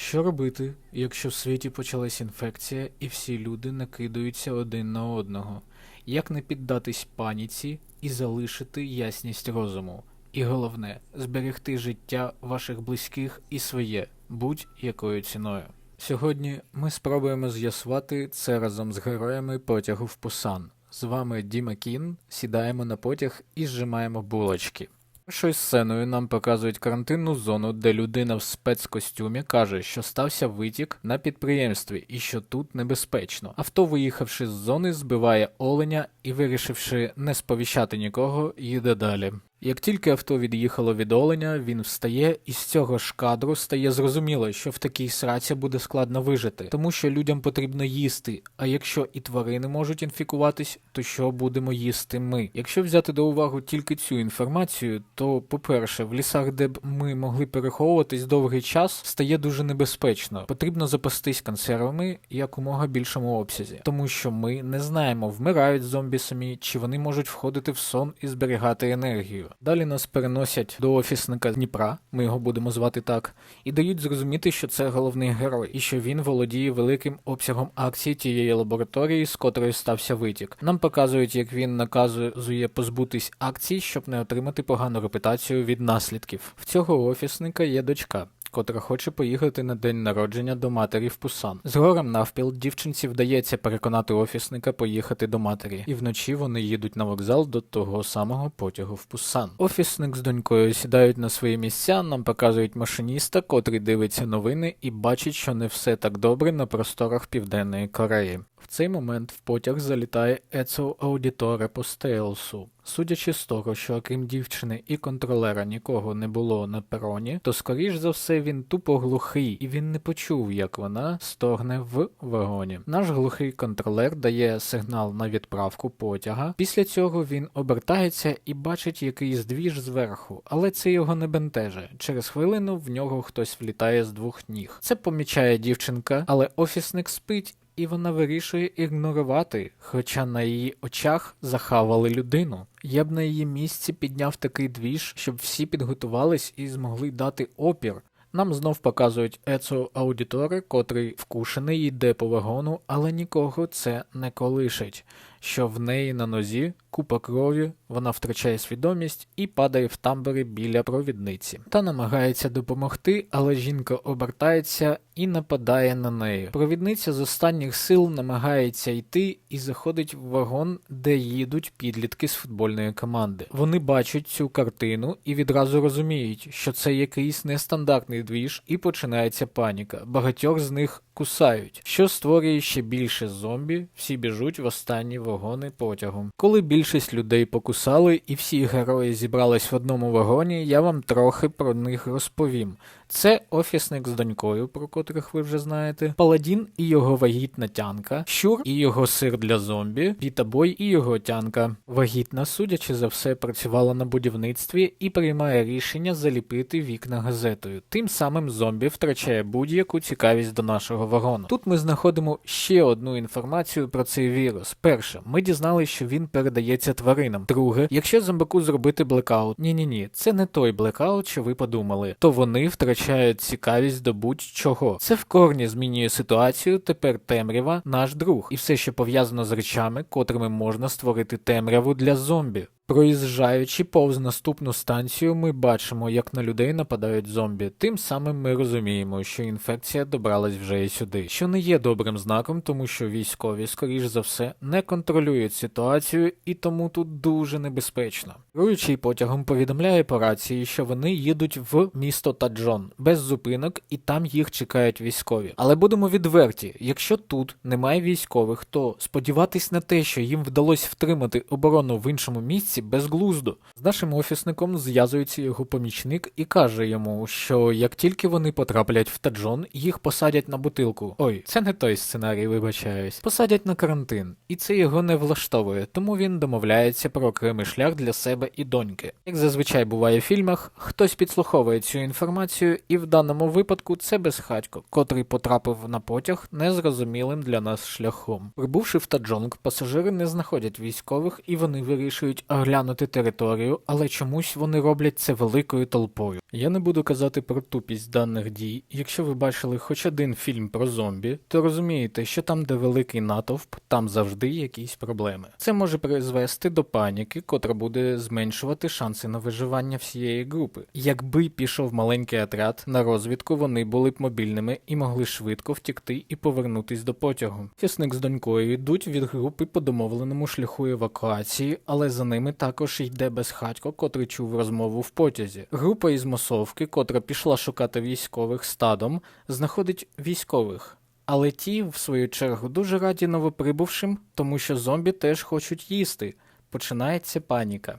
Що робити, якщо в світі почалась інфекція і всі люди накидаються один на одного? Як не піддатись паніці і залишити ясність розуму? І головне, зберегти життя ваших близьких і своє будь-якою ціною. Сьогодні ми спробуємо з'ясувати це разом з героями потягу в Пусан. З вами Діма Кін, сідаємо на потяг і зжимаємо булочки. Першою сценою нам показують карантинну зону, де людина в спецкостюмі каже, що стався витік на підприємстві і що тут небезпечно. Авто, виїхавши з зони, збиває оленя і, вирішивши не сповіщати нікого, їде далі. Як тільки авто від'їхало від оленя, він встає, і з цього ж кадру стає зрозуміло, що в такій сраці буде складно вижити, тому що людям потрібно їсти. А якщо і тварини можуть інфікуватись, то що будемо їсти ми? Якщо взяти до уваги тільки цю інформацію, то, по-перше, в лісах, де б ми могли переховуватись довгий час, стає дуже небезпечно. Потрібно запастись консервами якомога більшому обсязі, тому що ми не знаємо, вмирають зомбі самі, чи вони можуть входити в сон і зберігати енергію. Далі нас переносять до офісника Дніпра, ми його будемо звати так, і дають зрозуміти, що це головний герой, і що він володіє великим обсягом акцій тієї лабораторії, з котрої стався витік. Нам показують, як він наказує позбутись акцій, щоб не отримати погану репутацію від наслідків. В цього офісника є дочка. Котра хоче поїхати на день народження до матері в Пусан. З горем навпіл дівчинці вдається переконати офісника поїхати до матері, і вночі вони їдуть на вокзал до того самого потягу в Пусан. Офісник з донькою сідають на свої місця. Нам показують машиніста, котрий дивиться новини і бачить, що не все так добре на просторах Південної Кореї. В цей момент в потяг залітає Ецо Аудіторе по стейлсу. Судячи з того, що окрім дівчини і контролера нікого не було на пероні, то скоріш за все він тупо глухий, і він не почув, як вона стогне в вагоні. Наш глухий контролер дає сигнал на відправку потяга. Після цього він обертається і бачить якийсь двіж зверху, але це його не бентеже. Через хвилину в нього хтось влітає з двох ніг. Це помічає дівчинка, але офісник спить. І вона вирішує ігнорувати, хоча на її очах захавали людину. Я б на її місці підняв такий двіж, щоб всі підготувались і змогли дати опір. Нам знов показують Ецо аудітори, котрий вкушений йде по вагону, але нікого це не колишить. Що в неї на нозі купа крові, вона втрачає свідомість і падає в тамбурі біля провідниці. Та намагається допомогти, але жінка обертається і нападає на неї. Провідниця з останніх сил намагається йти і заходить в вагон, де їдуть підлітки з футбольної команди. Вони бачать цю картину і відразу розуміють, що це якийсь нестандартний двіж, і починається паніка. Багатьох з них кусають, що створює ще більше зомбі, всі біжуть в останні вагони потягу. Коли більшість людей покусали і всі герої зібрались в одному вагоні, я вам трохи про них розповім. Це офісник з донькою, про котрих ви вже знаєте, Паладін і його вагітна тянка, Щур і його сир для зомбі, Пітабой і його тянка. Вагітна, судячи за все, працювала на будівництві і приймає рішення заліпити вікна газетою. Тим самим зомбі втрачає будь-яку цікавість до нашого вагону. Тут ми знаходимо ще одну інформацію про цей вірус. Перше, ми дізналися, що він передається тваринам. Друге, якщо зомбаку зробити блекаут, ні ні ні, це не той блекаут, що ви подумали, то вони втрачають цікавість до будь-чого. Це в корні змінює ситуацію. Тепер темрява наш друг, і все, що пов'язано з речами, котрими можна створити темряву для зомбі. Проїжджаючи повз наступну станцію, ми бачимо, як на людей нападають зомбі. Тим самим ми розуміємо, що інфекція добралась вже і сюди, що не є добрим знаком, тому що військові, скоріш за все, не контролюють ситуацію, і тому тут дуже небезпечно. Керуючий потягом повідомляє по рації, що вони їдуть в місто Таджон без зупинок, і там їх чекають військові. Але будемо відверті, якщо тут немає військових, то сподіватись на те, що їм вдалося втримати оборону в іншому місці безглуздо. З нашим офісником зв'язується його помічник і каже йому, що як тільки вони потраплять в таджон, їх посадять на бутилку. Ой, це не той сценарій, вибачаюсь. Посадять на карантин, і це його не влаштовує, тому він домовляється про окремий шлях для себе і доньки. Як зазвичай буває в фільмах, хтось підслуховує цю інформацію, і в даному випадку це безхатько, котрий потрапив на потяг незрозумілим для нас шляхом. Прибувши в Таджонг, пасажири не знаходять військових і вони вирішують оглянути територію, але чомусь вони роблять це великою толпою. Я не буду казати про тупість даних дій. Якщо ви бачили хоч один фільм про зомбі, то розумієте, що там, де великий натовп, там завжди якісь проблеми. Це може призвести до паніки, котра буде зменшувати шанси на виживання всієї групи. Якби пішов маленький отряд на розвідку, вони були б мобільними і могли швидко втікти і повернутись до потягу. Фісник з донькою йдуть від групи по домовленому шляху евакуації, але за ними також йде безхатько, котрий чув розмову в потязі. Група із масовки, котра пішла шукати військових стадом, знаходить військових. Але ті, в свою чергу, дуже раді новоприбувшим, тому що зомбі теж хочуть їсти. Починається паніка.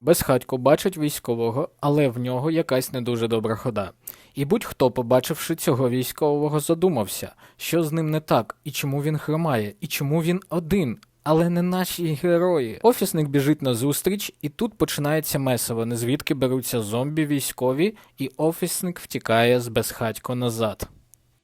Безхатько бачить військового, але в нього якась не дуже добра хода. І будь-хто, побачивши цього військового, задумався, що з ним не так, і чому він хромає, і чому він один, але не наші герої. Офісник біжить на зустріч, і тут починається месиво, не звідки беруться зомбі військові, і офісник втікає з безхатько назад.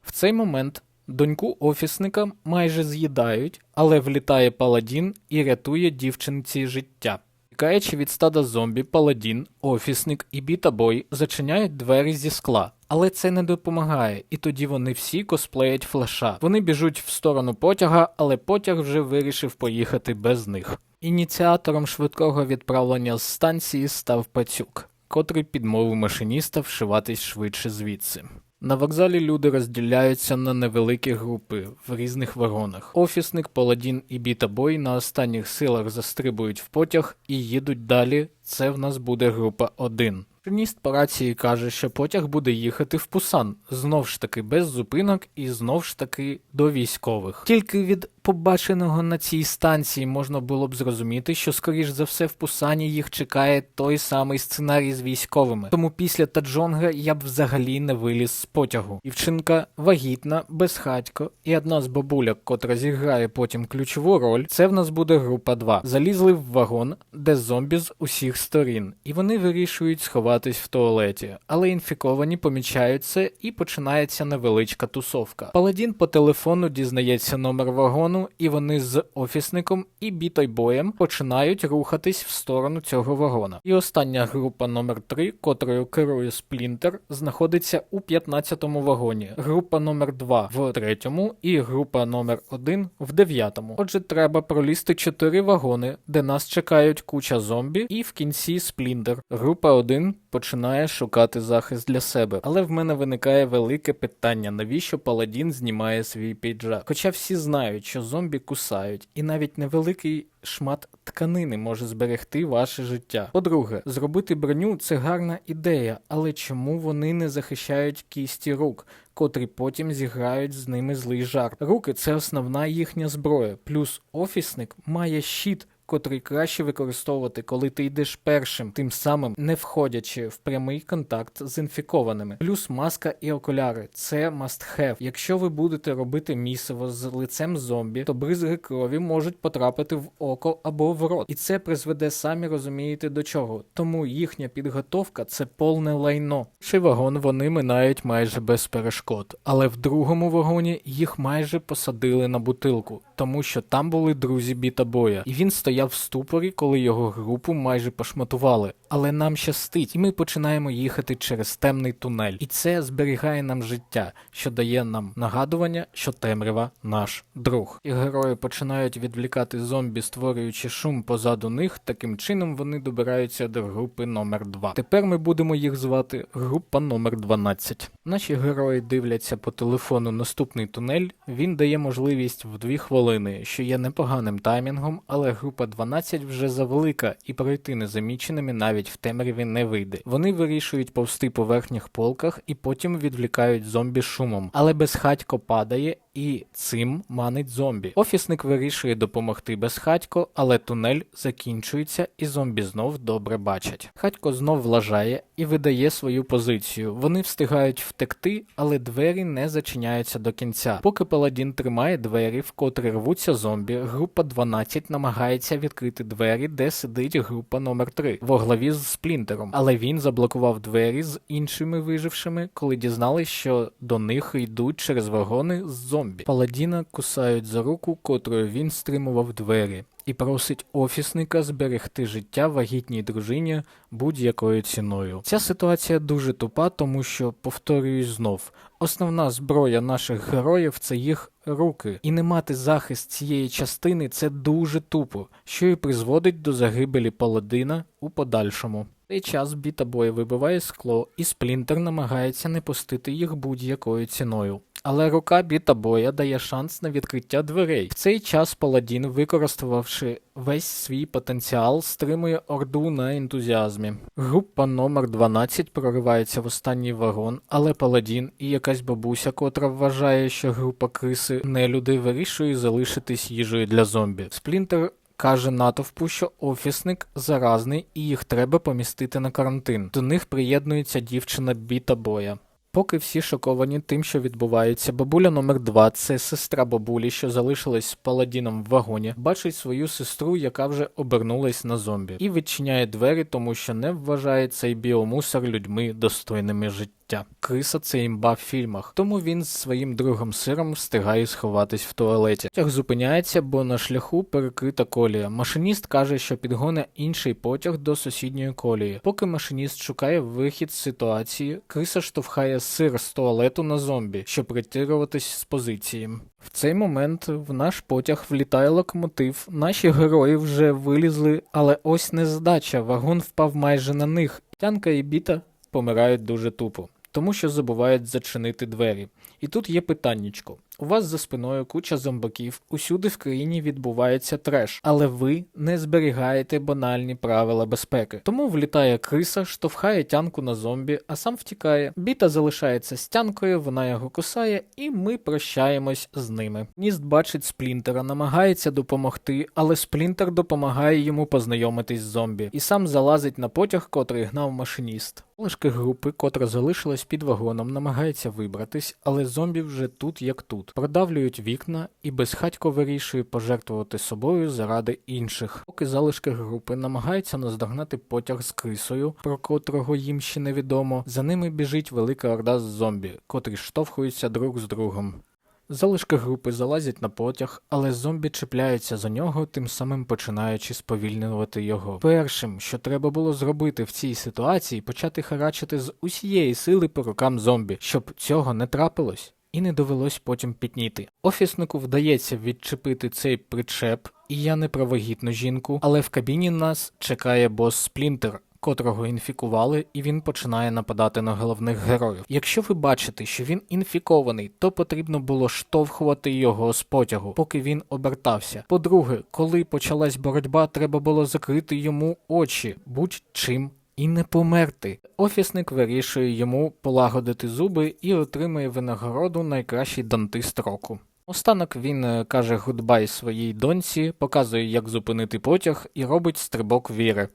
В цей момент доньку офісника майже з'їдають, але влітає паладін і рятує дівчинці життя. Тікаючи від стада зомбі, паладін, офісник і бітабой зачиняють двері зі скла. Але це не допомагає, і тоді вони всі косплеять флеша. Вони біжуть в сторону потяга, але потяг вже вирішив поїхати без них. Ініціатором швидкого відправлення з станції став пацюк, котрий підмовив машиніста вшиватись швидше звідси. На вокзалі люди розділяються на невеликі групи в різних вагонах. Офісник, паладін і бітабой на останніх силах застрибують в потяг і їдуть далі. Це в нас буде група 1. Машиніст по рації каже, що потяг буде їхати в Пусан, знов ж таки без зупинок і знов ж таки до військових. Тільки від побаченого на цій станції можна було б зрозуміти, що скоріш за все в Пусані їх чекає той самий сценарій з військовими. Тому після Таджонга я б взагалі не виліз з потягу. Дівчинка вагітна, безхатько, і одна з бабуляк, котра зіграє потім ключову роль, це в нас буде група 2. Залізли в вагон, де зомбі з усіх сторін, і вони вирішують сховатись в туалеті, але інфіковані помічають це і починається невеличка тусовка. Паладін по телефону дізнається номер вагону, і вони з офісником і бітойбоєм починають рухатись в сторону цього вагона. І остання група номер 3 котрою керує Сплінтер, знаходиться у 15-му вагоні, група номер 2 в 3-му і група номер 1 в 9-му. Отже, треба пролізти 4 вагони, де нас чекають куча зомбі, і в кінці Сплінтер. Група 1 починає шукати захист для себе. Але в мене виникає велике питання, навіщо паладін знімає свій піджак? Хоча всі знають, що зомбі кусають, і навіть невеликий шмат тканини може зберегти ваше життя. По-друге, зробити броню це гарна ідея, але чому вони не захищають кісті рук? Котрі потім зіграють з ними злий жарт. Руки це основна їхня зброя. Плюс офісник має щит, котрий краще використовувати, коли ти йдеш першим, тим самим не входячи в прямий контакт з інфікованими. Плюс маска і окуляри це must have. Якщо ви будете робити місиво з лицем зомбі, то бризги крові можуть потрапити в око або в рот, і це призведе самі розумієте до чого. Тому їхня підготовка це повне лайно. Перший вагон вони минають майже без перешкод, але в другому вагоні їх майже посадили на бутилку, тому що там були друзі бітабоя, і він стояв в ступорі, коли його групу майже пошматували. Але нам щастить, і ми починаємо їхати через темний тунель. І це зберігає нам життя, що дає нам нагадування, що темрява наш друг. І герої починають відвлікати зомбі, створюючи шум позаду них. Таким чином вони добираються до групи номер 2 Тепер ми будемо їх звати група номер 12 Наші герої дивляться по телефону наступний тунель. Він дає можливість в 2 хвилини, що є непоганим таймінгом, але група 12 вже завелика і пройти незаміченими навіть в темряві не вийде. Вони вирішують повсти по верхніх полках і потім відвлікають зомбі шумом, але безхатько падає. І цим манить зомбі. Офісник вирішує допомогти безхатько, але тунель закінчується, і зомбі знов добре бачать. Хатько знов влажає і видає свою позицію. Вони встигають втекти, але двері не зачиняються до кінця. Поки паладін тримає двері, в котрі рвуться зомбі, група 12 намагається відкрити двері, де сидить група номер 3 во главі з сплінтером. Але він заблокував двері з іншими вижившими, коли дізнались, що до них йдуть через вагони з зомбі. Паладіна кусають за руку, котрою він стримував двері. і просить офісника зберегти життя вагітній дружині будь-якою ціною. Ця ситуація дуже тупа, тому що, повторююсь знов, основна зброя наших героїв це їх руки, і не мати захист цієї частини це дуже тупо, що і призводить до загибелі паладина у подальшому. В цей час біта-бой вибиває скло, і сплінтер намагається не пустити їх будь-якою ціною. Але рука біта-боя дає шанс на відкриття дверей. В цей час паладін, використовувавши весь свій потенціал, стримує орду на ентузіазмі. Група номер 12 проривається в останній вагон, але паладін і якась бабуся, котра вважає, що група криси нелюди вирішує залишитись їжею для зомбі. Сплінтер Каже натовпу, що офісник заразний і їх треба помістити на карантин. До них приєднується дівчина біта боя. Поки всі шоковані тим, що відбувається, бабуля номер 2 це сестра бабулі, що залишилась з паладіном в вагоні, бачить свою сестру, яка вже обернулась на зомбі, і відчиняє двері, тому що не вважає цей біомусор людьми достойними життя. Криса це імба в фільмах, тому він з своїм другом сиром встигає сховатись в туалеті. Потяг зупиняється, бо на шляху перекрита колія. Машиніст каже, що підгоне інший потяг до сусідньої колії. Поки машиніст шукає вихід з ситуації, криса штовхає сир з туалету на зомбі, щоб ретируватись з позиції. В цей момент в наш потяг влітає локомотив. Наші герої вже вилізли, але ось не здача. Вагон впав майже на них. Тянка і біта помирають дуже тупо, тому що забувають зачинити двері. І тут є питаннячко. У вас за спиною куча зомбаків, усюди в країні відбувається треш, але ви не зберігаєте банальні правила безпеки. Тому влітає криса, штовхає тянку на зомбі, а сам втікає. Біта залишається з тянкою, вона його кусає, і ми прощаємось з ними. Ніст бачить сплінтера, намагається допомогти, але сплінтер допомагає йому познайомитись з зомбі, і сам залазить на потяг, котрий гнав машиніст. Лишки групи, котра залишилась під вагоном, намагається вибратись, але зомбі вже тут як тут. Продавлюють вікна і безхатько вирішує пожертвувати собою заради інших. Поки залишки групи намагаються наздогнати потяг з крисою, про котрого їм ще невідомо, за ними біжить велика орда з зомбі, котрі штовхуються друг з другом. Залишки групи залазять на потяг, але зомбі чіпляються за нього, тим самим починаючи сповільнювати його. Першим, що треба було зробити в цій ситуації, почати харачити з усієї сили по рукам зомбі, щоб цього не трапилось. І не довелось потім пітніти. Офіснику вдається відчепити цей причеп, і я не про жінку, але в кабіні нас чекає бос Сплінтер, котрого інфікували, і він починає нападати на головних героїв. Якщо ви бачите, що він інфікований, то потрібно було штовхувати його з потягу, поки він обертався. По-друге, коли почалась боротьба, треба було закрити йому очі будь-чим. І не померти. Офісник вирішує йому полагодити зуби і отримує винагороду найкращий дантист року. Останок він е, каже гудбай своїй доньці, показує, як зупинити потяг, і робить стрибок віри.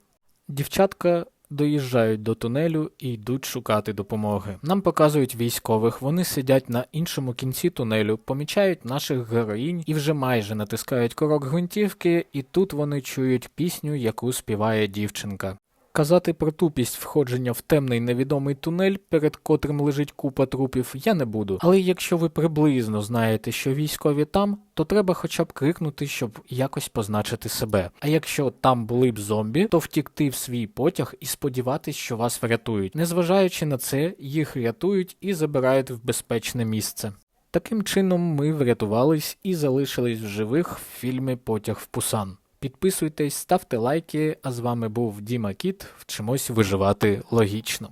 Дівчатка доїжджають до тунелю і йдуть шукати допомоги. Нам показують військових, вони сидять на іншому кінці тунелю, помічають наших героїнь і вже майже натискають корок гвинтівки, і тут вони чують пісню, яку співає дівчинка. Казати про тупість входження в темний невідомий тунель, перед котрим лежить купа трупів, я не буду. Але якщо ви приблизно знаєте, що військові там, то треба хоча б крикнути, щоб якось позначити себе. А якщо там були б зомбі, то втікти в свій потяг і сподіватись, що вас врятують. Незважаючи на це, їх рятують і забирають в безпечне місце. Таким чином ми врятувались і залишились в живих в фільмі Потяг в Пусан. Підписуйтесь, ставте лайки. А з вами був Діма Кіт. Вчимось виживати логічно.